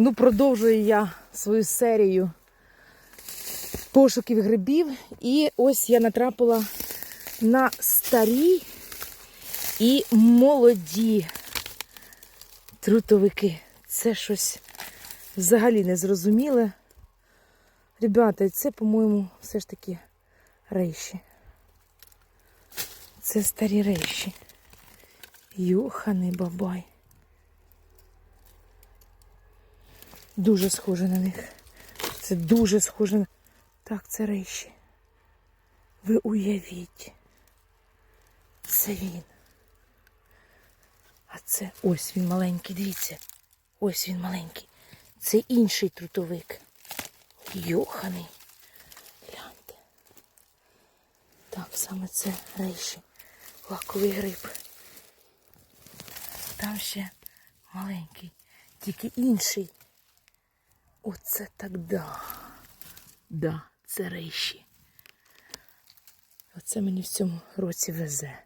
Ну, продовжую я свою серію пошуків грибів. І ось я натрапила на старі і молоді трутовики. Це щось взагалі незрозуміле. Ребята, це, по-моєму, все ж таки рейші. Це старі рейші. Йоханий бабай. Дуже схоже на них. Це дуже схоже на. Так, це рейші. Ви уявіть. Це він. А це ось він маленький, дивіться. Ось він маленький. Це інший трутовик. Йоханий. Гляньте. Так, саме це рейші. Лаковий гриб. Там ще маленький, тільки інший. Оце так да. Да, це рейші. Оце мені в цьому році везе.